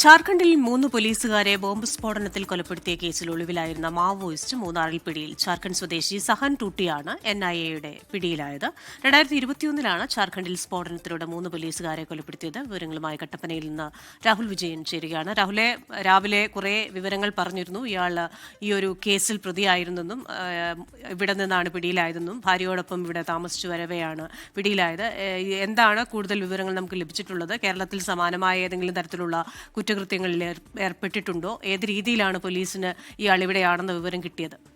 ഝാർഖണ്ഡിൽ മൂന്ന് പോലീസുകാരെ ബോംബ് സ്ഫോടനത്തിൽ കൊലപ്പെടുത്തിയ കേസിൽ ഒളിവിലായിരുന്ന മാവോയിസ്റ്റ് മൂന്നാറിൽ പിടിയിൽ. ഝാർഖണ്ഡ് സ്വദേശി സഹൻ ടൂട്ടിയാണ് എൻ ഐ എയുടെ പിടിയിലായത്. രണ്ടായിരത്തി ഇരുപത്തിയൊന്നിലാണ് ഝാർഖണ്ഡിൽ സ്ഫോടനത്തിലൂടെ മൂന്ന് പോലീസുകാരെ കൊലപ്പെടുത്തിയത്. വിവരങ്ങളുമായി കട്ടപ്പനയിൽ നിന്ന് രാഹുൽ വിജയൻ ചേരുകയാണ്. രാഹുലെ രാവിലെ കുറേ വിവരങ്ങൾ പറഞ്ഞിരുന്നു. ഇയാൾ ഈ ഒരു കേസിൽ പ്രതിയായിരുന്നെന്നും ഇവിടെ നിന്നാണ് പിടിയിലായതെന്നും ഭാര്യയോടൊപ്പം ഇവിടെ താമസിച്ചു വരവെയാണ് പിടിയിലായത്. എന്താണ് കൂടുതൽ വിവരങ്ങൾ നമുക്ക് ലഭിച്ചിട്ടുള്ളത്? കേരളത്തിൽ സമാനമായ ഏതെങ്കിലും തരത്തിലുള്ള കുറ്റകൃത്യങ്ങളിൽ ഏർ- ഏർപ്പെട്ടിട്ടുണ്ടോ? ഏത് രീതിയിലാണ് പോലീസിന് ഇയാൾ ഇവിടെയാണെന്ന വിവരം കിട്ടിയത്?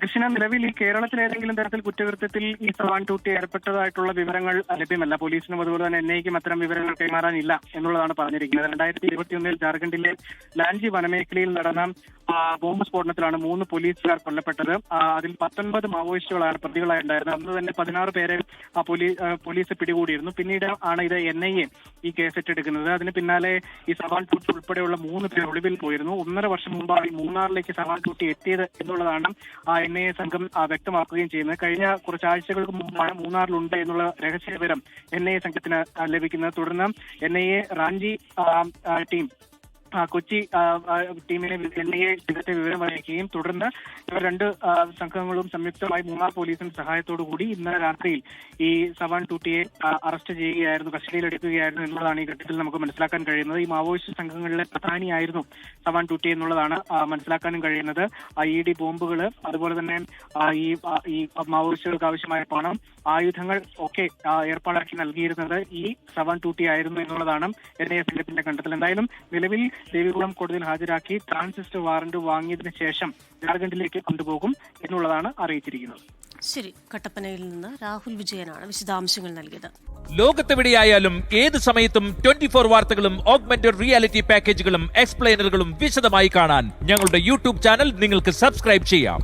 കൃഷ്ണ നിലവിൽ ഈ കേരളത്തിൽ ഏതെങ്കിലും തരത്തിൽ കുറ്റകൃത്യത്തിൽ ഈ സവാൻ ടൂട്ടി ഏർപ്പെട്ടതായിട്ടുള്ള വിവരങ്ങൾ ലഭ്യമല്ല. പോലീസിനും അതുപോലെ തന്നെ എൻ ഐക്കും അത്തരം വിവരങ്ങൾ കൈമാറാനില്ല എന്നുള്ളതാണ് പറഞ്ഞിരിക്കുന്നത്. രണ്ടായിരത്തി ഇരുപത്തിയൊന്നിൽ ജാർഖണ്ഡിലെ ലാൻജി വനമേഖലയിൽ നടന്ന ബോംബ് സ്ഫോടനത്തിലാണ് മൂന്ന് പോലീസുകാർ കൊല്ലപ്പെട്ടത്. അതിൽ പത്തൊൻപത് മാവോയിസ്റ്റുകളാണ് പ്രതികളായി ഉണ്ടായിരുന്നത് അന്ന് തന്നെ പതിനാറ് പേരെ പോലീസ് പിടികൂടിയിരുന്നു. പിന്നീട് ആണ് ഇത് എൻ ഐ എ ഈ കേസ് ഏറ്റെടുക്കുന്നത്. അതിന് പിന്നാലെ ഈ സവാൻ ടൂട്ടി ഉൾപ്പെടെയുള്ള മൂന്ന് പേർ ഒളിവിൽ പോയിരുന്നു. ഒന്നര വർഷം മുമ്പാണ് ഈ മൂന്നാറിലേക്ക് സവാൻ ടൂട്ടി എത്തിയത് എന്നുള്ളതാണ് എൻ ഐ എ സംഘം വ്യക്തമാക്കുകയും ചെയ്യുന്നത്. കഴിഞ്ഞ കുറച്ച് ആഴ്ചകൾക്ക് മുമ്പാണ് മൂന്നാറിലുണ്ട് എന്നുള്ള രഹസ്യ വിവരം എൻ ഐ എ സംഘത്തിന് ലഭിക്കുന്നത്. തുടർന്ന് N I A Ranchi team Kochi ടീമിനെ ചെന്നൈയെ ഇന്നത്തെ വിവരം അറിയിക്കുകയും തുടർന്ന് ഇവർ രണ്ട് സംഘങ്ങളും സംയുക്തമായി മൂന്നാർ പോലീസിന്റെ സഹായത്തോടു കൂടി ഇന്നലെ രാത്രിയിൽ ഈ സവാൻ ടൂട്ടിയെ അറസ്റ്റ് ചെയ്യുകയായിരുന്നു കസ്റ്റഡിയിലെടുക്കുകയായിരുന്നു എന്നുള്ളതാണ് ഈ ഘട്ടത്തിൽ നമുക്ക് മനസ്സിലാക്കാൻ കഴിയുന്നത്. ഈ മാവോയിസ്റ്റ് സംഘങ്ങളിലെ പ്രധാനിയായിരുന്നു സവാൻ ടൂട്ടി എന്നുള്ളതാണ് മനസ്സിലാക്കാനും കഴിയുന്നത്. ഐ ഇ ഡി ബോംബുകൾ അതുപോലെ തന്നെ ഈ ഈ മാവോയിസ്റ്റുകൾക്ക് ആവശ്യമായ പണം ആയുധങ്ങൾ ഒക്കെ ഏർപ്പാടാക്കി നൽകിയിരുന്നത് ഈ സവാൻ ടൂട്ടി ആയിരുന്നു എന്നുള്ളതാണ് എൻ ഐ എ സംഘത്തിന്റെ കണ്ടെത്തൽ. എന്തായാലും നിലവിൽ ദേവികുളം കോടതിയിൽ ഹാജരാക്കി ട്രാൻസിസ്റ്റർ വാറന്റ് വാങ്ങിയതിനു ശേഷം ജാർഖണ്ഡിലേക്ക് കൊണ്ടുപോകും എന്നുള്ളതാണ് അറിയിച്ചിരിക്കുന്നത്. ശരി കട്ടപ്പനയിൽ നിന്ന് രാഹുൽ വിജയനാണ് വിശദാംശങ്ങൾ നൽകിയത്. ലോകത്തെവിടെയായാലും ഏത് സമയത്തും ട്വന്റി ഫോർ വാർത്തകളും ഓഗ്മെന്റഡ് റിയാലിറ്റി പാക്കേജുകളും എക്സ്പ്ലെയിനറുകളും വിശദമായി കാണാൻ ഞങ്ങളുടെ യൂട്യൂബ് ചാനൽ നിങ്ങൾക്ക് സബ്സ്ക്രൈബ് ചെയ്യാം.